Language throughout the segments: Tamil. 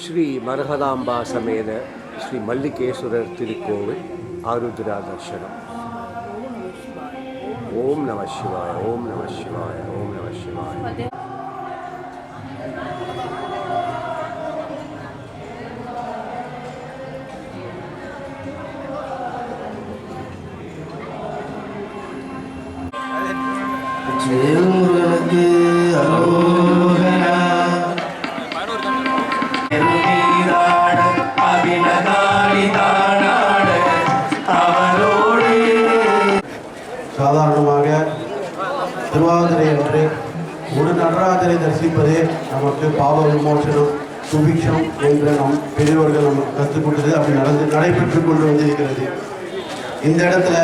ஸ்ரீ மரகதாம்பா சமேத ஸ்ரீ மல்லிகேஸ்வரர் திருக்கோவில் ஆருத்ரா தர்ஷனம் ஓம் நம சிவாய ஓம் நம சிவாய ஓம் நம சிவாய. சாதாரணமாக திருவாதிரை என்று ஒரு நடராஜரை தரிசிப்பதே நமக்கு பாவ விமோசனம் சுபிக்ஷம் என்று நம் பெரியவர்கள் நமக்கு கற்றுக் கொடுத்தது. அப்படி நடந்து நடைபெற்று கொண்டு வந்திருக்கிறது. இந்த இடத்துல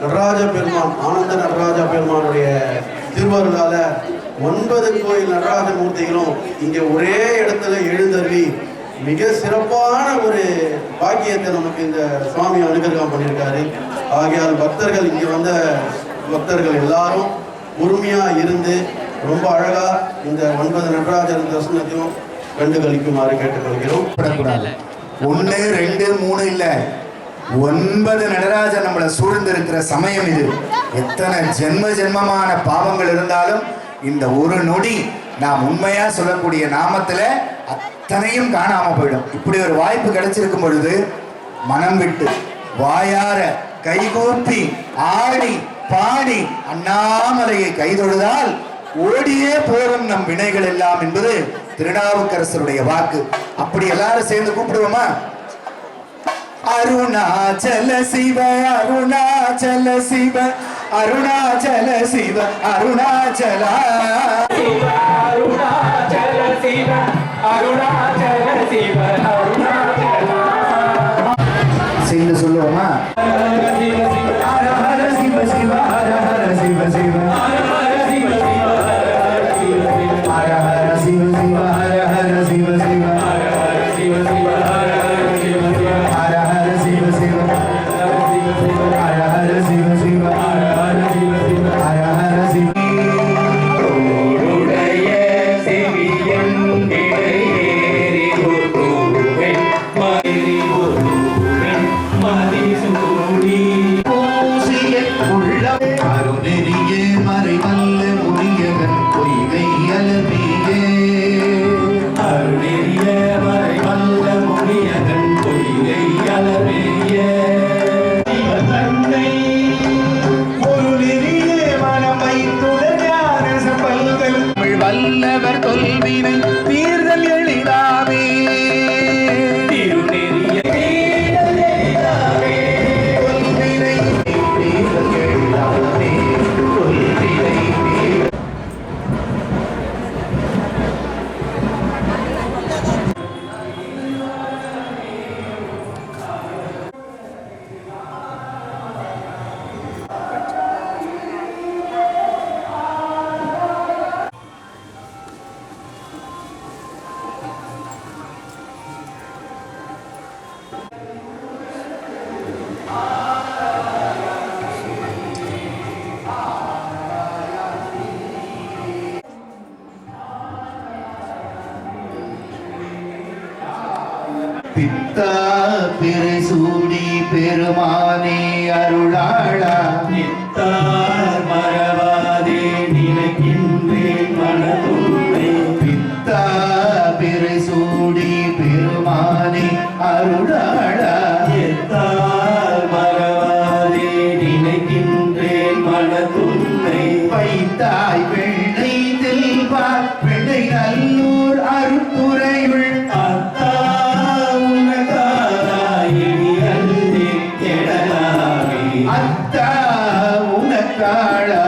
நடராஜ பெருமான் ஆனந்த நடராஜ பெருமானுடைய திருவருளால ஒன்பது கோயில் நடராஜ மூர்த்திகளும் இங்கே ஒரே இடத்துல எழுந்தருளி மிக சிறப்பான ஒரு பாக்கியத்தை நமக்கு இந்த சுவாமி அனுகிரகம் பண்ணியிருக்காரு. ஆகையால் பக்தர்கள் இங்கே வந்த பக்தர்கள் எல்லாரும் பொறுமையா இருந்து ரொம்ப அழகா இந்த ஒன்பது நடராஜர் தரிசனத்தையும் கண்டு கழிக்குமாறு கேட்டுக்கொள்கிறோம் ஒன்று ரெண்டு மூணு இல்லை. ஒன்பது நடராஜர் நம்மளை சூழ்ந்திருக்கிற சமயம் இது. எத்தனை ஜென்ம ஜென்மமான பாவங்கள் இருந்தாலும் இந்த ஒரு நொடி நாம் உண்மையா சொல்லக்கூடிய நாமத்துல அத்தனையும் காணாம போயிடும். இப்படி ஒரு வாய்ப்பு கிடைச்சிருக்கும் பொழுது மனம் விட்டு வாயார கைகூப்பி ஆடி பாடி அண்ணாமலையை கைதொழுதால் ஓடியே போகும் நம் வினைகள் எல்லாம் என்பது திருநாவுக்கரசருடைய வாக்கு. அப்படி எல்லாரும் சேர்ந்து கூப்பிடுவோமா? அருணாச்சல சிவ அருணாச்சல சிவ அருணாச்சல சிவ அருணாச்சலா சேர்ந்து சொல்லுவோமா சிவ சிவ பித்தா பிறை சூடி பெருமானே அருளாளா. நித்தார் மறவாதே அத்தா உனக்காளா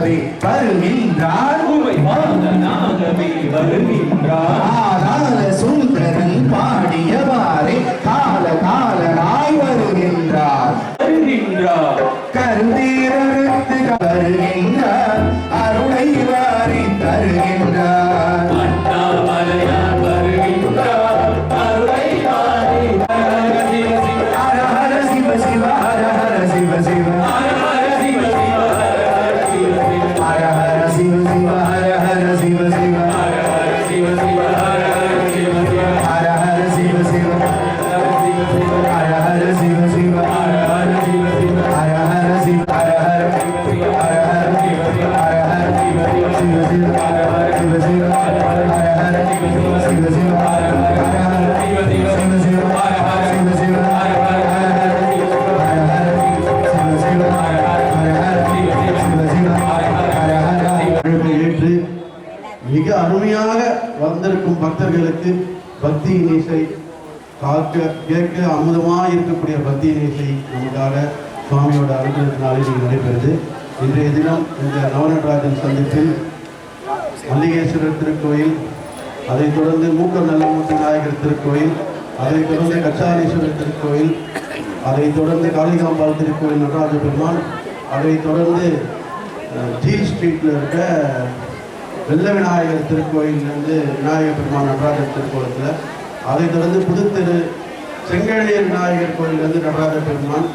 நாகவே வருகின்றார் உமை வாழ்ந்த நாகவே வருகின்றார் ஆராத மிக அருமையாக வந்திருக்கும் பக்தர்களுக்கு பக்தி இசை காக்க கேட்க அமுதமாக இருக்கக்கூடிய பக்தி நிகழ்ச்சி நமக்காக சுவாமியோட அனுகிரகத்தினாலே இங்கே நடைபெறுது. இன்றைய தினம் இந்த நவநடராஜன் சந்திப்பில் மல்லிகேஸ்வரர் திருக்கோயில் அதைத் தொடர்ந்து மூக்க நல்லமூர்த்தி விநாயகர் திருக்கோயில் அதைத் தொடர்ந்து கச்சாலீஸ்வரர் திருக்கோயில் அதைத் தொடர்ந்து காளிகாம்பாள் திருக்கோயில் நடராஜ பெருமான் அதைத் தொடர்ந்து ஜி ஜீல் ஸ்ட்ரீட்டில் இருக்க வெள்ள விநாயகர் திருக்கோயிலேருந்து விநாயகர் பெருமான் நடராஜர் திருக்கோலத்தில் அதைத் தொடர்ந்து புதுத்தெரு செங்கழியர் விநாயகர் கோயிலேருந்து நடராஜர் பெருமான்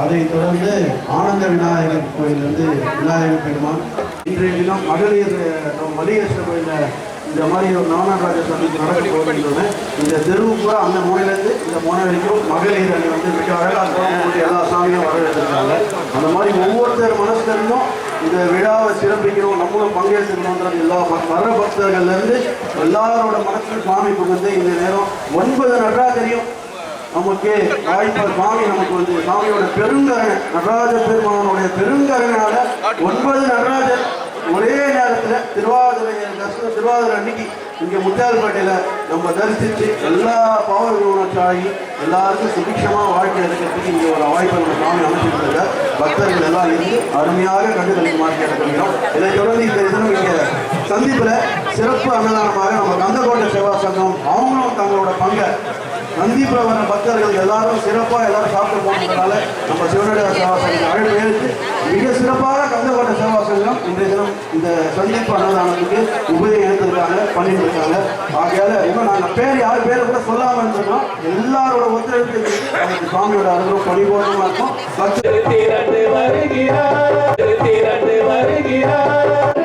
அதைத் தொடர்ந்து ஆனந்த விநாயகர் கோயிலிருந்து விநாயகர் பெருமான். இன்றைய தினம் மகளிர் நம்ம மளிகேஸ்வரர் கோயிலில் இந்த மாதிரி ஒரு நவநாடராஜ சந்திப்பு நடக்க போகின்றன இந்த தெருவு கூட அந்த முனையிலேருந்து இந்த முனை வரைக்கும் மகளிர் அணி வந்து மிக அழகாக எல்லா சாமியும் வரவேற்றிருக்காங்க. அந்த மாதிரி ஒவ்வொருத்தர் மனசுலேருந்தும் இந்த விழாவை சிறப்பிக்கிறோம் நம்மளும் பங்கேற்றுக்கணுன்றது எல்லா ப- வர பக்தர்கள்லேருந்து எல்லாரோட மனசில் சுவாமி புகுந்து இந்த நேரம் ஒன்பது நடராஜரையும் நமக்கு வாய்ப்பா சுவாமி நமக்கு வந்து சுவாமியோட பெருங்கருணை நடராஜ பெருமானுடைய பெருங்கரனால ஒன்பது நடராஜர் ஒரே நேரத்தில் திருவாதிரை தரிசனம் திருவாதிரை அன்னைக்கு இங்கே முத்தியால்பேட்டையில் நம்ம தரிசித்து எல்லா பவர் சாகி எல்லாருக்கும் சுபிக்ஷமாக வாழ்க்கை இருக்கிறதுக்கு இங்கே ஒரு வாய்ப்பை நம்ம சாமி அமைச்சிருக்காங்க பக்தர்கள் எல்லாம் இருந்து அருமையாக கண்டுகளிக்குமாறு கேட்டுக்கொள்கிறோம் இதை தொடர்ந்து இந்த தினம் இங்கே சந்திப்பில் சிறப்பு அன்னதானமாக நம்ம கந்தகோட்டை சேவா சங்கம் அவங்களும் தங்களோட பங்கை சந்திப்பில் வர பக்தர்கள் எல்லாரும் சிறப்பாக எல்லாரும் சாப்பிட்டு போனதுனால நம்ம சிவனடியா சேவா சங்கம் ஏற்று மிக சிறப்பாக கந்தகோட்டை சேவா சங்கம் இன்றைய தினம் இந்த சந்திப்பு அன்னதானத்துக்கு உபயோகம் எடுத்திருக்காங்க பண்ணிட்டு இருக்காங்க ஆகையால இன்னும் நாங்கள் பேர் யார் பேரை கூட சொல்லாமல் இருந்திருக்கோம். எல்லாரோட ஒத்துழைப்பு சுவாமியோட அருளும் பரிபூர்ணமாக இருக்கும். வருகிறார் வருகிறார்.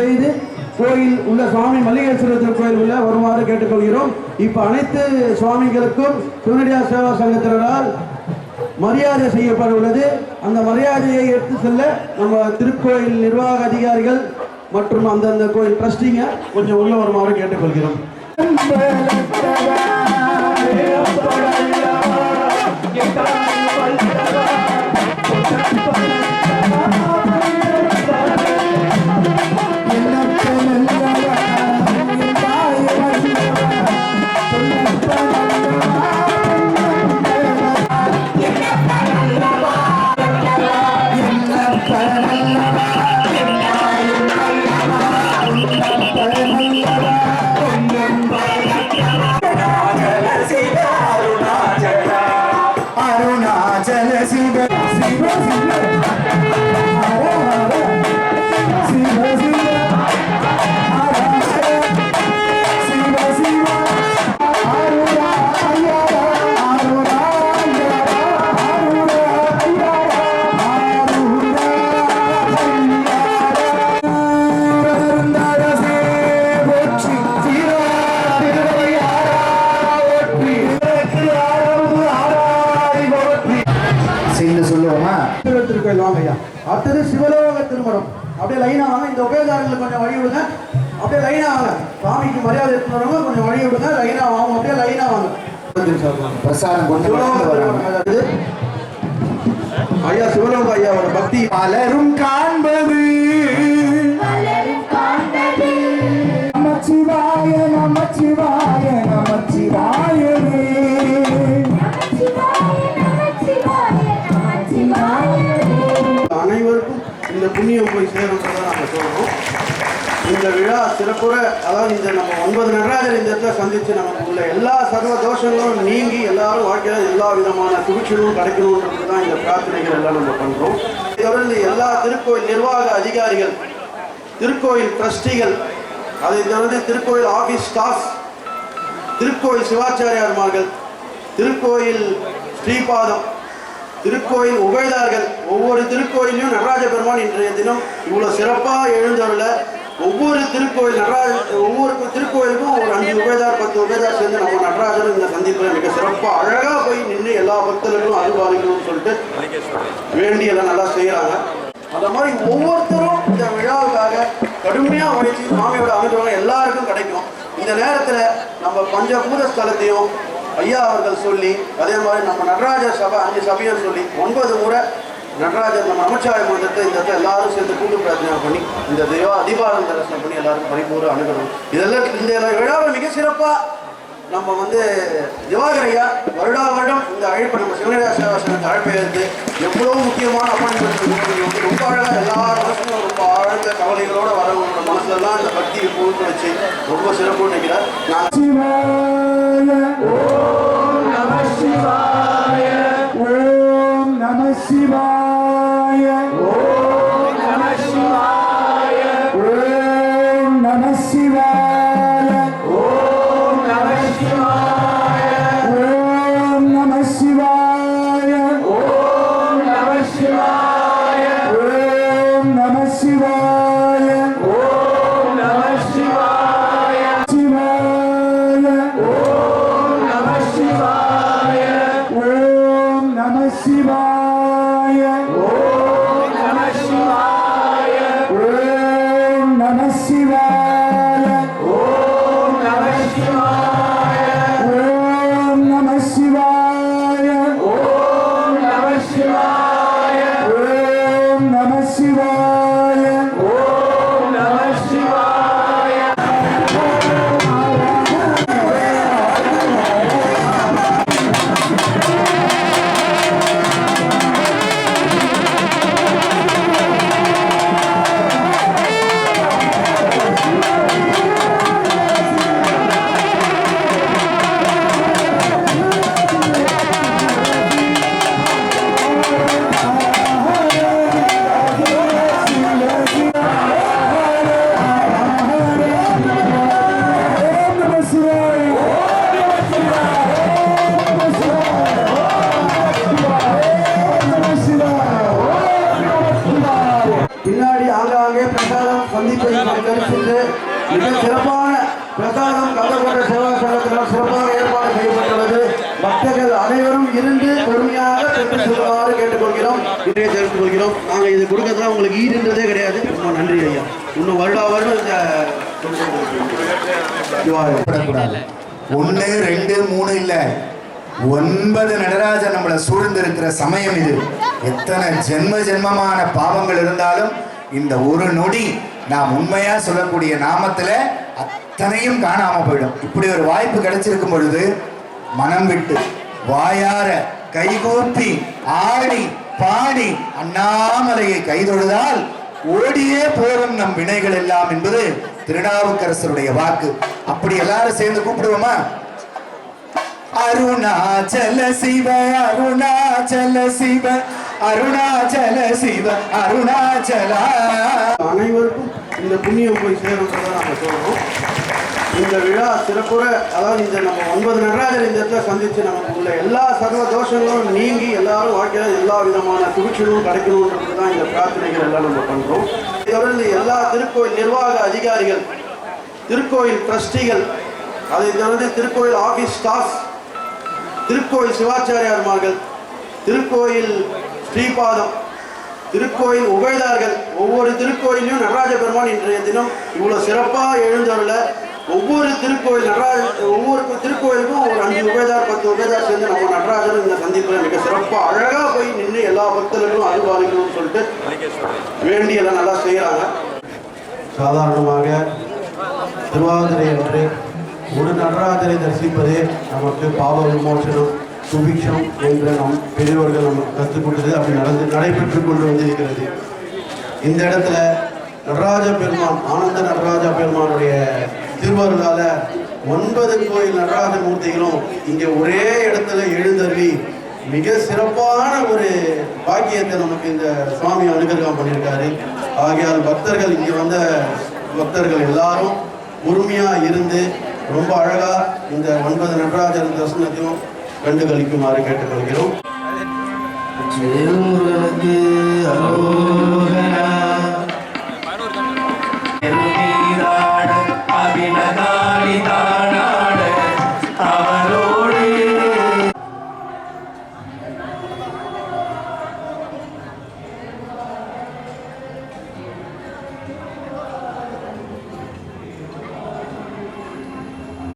செய்து கோயில் உள்ள சுவாமி மல்லிகேஸ்வரர் கோயில் உள்ள வருமாறு கேட்டுக்கொள்கிறோம். இப்போ அனைத்து சுவாமிகளுக்கும் திருநடியார் சேவா சங்கத்தினரால் மரியாதை செய்யப்பட உள்ளது. அந்த மரியாதையை எடுத்து செல்ல நம்ம திருக்கோயில் நிர்வாக அதிகாரிகள் மற்றும் அந்தந்த கோயில் ட்ரஸ்டிங்க கொஞ்சம் உள்ள வருமாறு கேட்டுக்கொள்கிறோம். பிரசாரம் கொண்டு வராங்க. ஐயா சிவலோக ஐயாவோட பக்தி. பலரும் கால விழா கூட அதாவது இந்த நம்ம ஒன்பது நடராஜர் இந்த இடத்துல சந்தித்து நமக்கு உள்ள எல்லா சர்வ தோஷங்களும் நீங்கி எல்லாரும் வாழ்க்கையில் எல்லா விதமான துணிச்சலும் கிடைக்கணுன்றது தான் இந்த பிரார்த்தனைகள் எல்லாம் நம்ம பண்ணுறோம் தொடர்ந்து எல்லா திருக்கோயில் நிர்வாக அதிகாரிகள் திருக்கோயில் ட்ரஸ்டிகள் அதை தொடர்ந்து திருக்கோயில் ஆஃபீஸ் ஸ்டாஃப் திருக்கோயில் சிவாச்சாரியார்மார்கள் திருக்கோயில் ஸ்ரீபாதம் திருக்கோயில் உபயதார்கள் ஒவ்வொரு திருக்கோயிலையும் நடராஜ பெருமான் இன்றைய தினம் இவ்வளோ சிறப்பாக எழுந்தருள ஒவ்வொரு திருக்கோயில் நடராஜ ஒவ்வொரு திருக்கோயிலுக்கும் ஒரு அஞ்சு உபயதார் பத்து உபயதார் சேர்ந்து நம்ம நடராஜர் இந்த சந்திப்பில் மிக சிறப்பாக அழகாக போய் நின்று எல்லா பக்தர்களும் அருள்பாலிக்கணும்னு சொல்லிட்டு வேண்டி எல்லாம் நல்லா செய்கிறாங்க அந்த மாதிரி ஒவ்வொருத்தரும் இந்த விழாவுக்காக கடுமையாக உழைச்சி சுவாமியோட அமைச்சவங்க எல்லாருக்கும் கிடைக்கும். இந்த நேரத்தில் நம்ம பஞ்சபூத ஸ்தலத்தையும் ஐயா அவர்கள் சொல்லி அதே மாதிரி நம்ம நடராஜர் சபை அஞ்சு சபையும் சொல்லி ஒன்பது முறை நடராஜர் நம்ம நமச்சிவாய மந்திரத்தை இந்த இடத்துல எல்லாரும் சேர்ந்து கூட்டு பிரார்த்தனை பண்ணி இந்த தெய்வா தீபாவளி தரிசனம் பண்ணி எல்லாருக்கும் பரிபூர்ண அணுகணும் இதெல்லாம் இந்த விழாவை மிக சிறப்பாக நம்ம வந்து திவாகரையா வருடா வருடம் இந்த அழைப்பு நம்ம சிவனடா சேவாசனத்தை அழைப்பை எடுத்து எவ்வளோ முக்கியமான அப்பாயின்மெண்ட் ரொம்ப அழகாக எல்லா மனசும் ரொம்ப ஆழ்ந்த கவலைகளோடு வரவங்களோட மனசுலலாம் இந்த பக்தியை பொறுத்து வச்சு ரொம்ப சிறப்புன்னு நினைக்கிறேன் நான் শিবা இன்னும் வருடா வருடம் இந்த கூடாது ஒன்று ரெண்டு மூணு இல்ல. ஒன்பது நடராஜன் நம்மளை சூழ்ந்திருக்கிற சமயம் இது. எத்தனை ஜென்ம ஜென்மமான பாவங்கள் இருந்தாலும் இந்த ஒரு நொடி நாம் உண்மையா சொல்லக்கூடிய நாமத்துல அத்தனையும் காணாம போயிடும். இப்படி ஒரு வாய்ப்பு கிடைச்சிருக்கும் பொழுது மனம் விட்டு வாயார கைகூப்பி ஆடி பாடி அண்ணாமலையை கைதொழுதால் ஓடியே போகும் நம் வினைகள் எல்லாம் என்பது திருநாவுக்கரசருடைய வாக்கு. அப்படி எல்லாரும் சேர்ந்து கூப்பிடுவோமா? அருணாச்சல சிவ அருணாச்சல சிவ அருணாச்சல சிவ அருணாச்சல. அனைவருக்கும் இந்த புண்ணியம் போய் சேருன்றதை நாங்கள் சொல்றோம். இந்த விழா சிறப்புற அதாவது இந்த நம்ம ஒன்பது நடராஜர் இந்த இடத்துல சந்தித்து நமக்கு உள்ள எல்லா சர்வ தோஷங்களும் நீங்கி எல்லாரும் வாழ்க்கையில் எல்லா விதமான துணிச்சலும் கிடைக்கணுன்றது தான் இந்த பிரார்த்தனைகள் எல்லாம் நம்ம பண்ணுறோம் தொடர்ந்து எல்லா திருக்கோயில் நிர்வாக அதிகாரிகள் திருக்கோயில் ட்ரஸ்டிகள் அதை தொடர்ந்து திருக்கோயில் ஆஃபீஸ் ஸ்டாஃப் திருக்கோயில் சிவாச்சாரியார்மார்கள் திருக்கோயில் ஸ்ரீபாதம் திருக்கோயில் உபயதார்கள் ஒவ்வொரு திருக்கோயிலையும் நடராஜ பெருமான் இன்றைய தினம் இவ்வளோ சிறப்பாக எழுந்தருள ஒவ்வொரு திருக்கோயில் நடராஜ ஒவ்வொரு திருக்கோயிலுக்கும் ஒரு அஞ்சு உபயதார் பத்து உபயதார் சேர்ந்து நம்ம நடராஜர் இந்த சந்திப்பில் மிக சிறப்பாக அழகாக போய் நின்று எல்லா பக்தர்களும் அருள்வாளிக்கணும்னு சொல்லிட்டு வேண்டி எல்லாம் நல்லா செய்கிறாங்க சாதாரணமாக திருவாதிரை அன்று ஒரு நடராஜரை தரிசிப்பதே நமக்கு பாவ விமோசனம். சுபிக்ஷம் என்ற நம் பெரியவர்கள் நமக்கு கற்றுக் கொடுத்தது அப்படி நடந்து நடைபெற்று கொண்டு வந்திருக்கிறது. இந்த இடத்துல நடராஜ பெருமான் ஆனந்த நடராஜ பெருமானுடைய திருவருளால ஒன்பது கோயில் நடராஜ மூர்த்திகளும் இங்கே ஒரே இடத்துல எழுந்தருளி மிக சிறப்பான ஒரு பாக்கியத்தை நமக்கு இந்த சுவாமி அனுகிரகம் பண்ணியிருக்காரு. ஆகையால் பக்தர்கள் இங்கே வந்த பக்தர்கள் எல்லாரும் பொறுமையாக இருந்து ரொம்ப அழகாக இந்த ஒன்பது நடராஜர் தரிசனத்தையும் கண்டு கழிக்குமாறு கேட்டுக்கொள்கிறோம். முருகனுக்கு அரோகரா.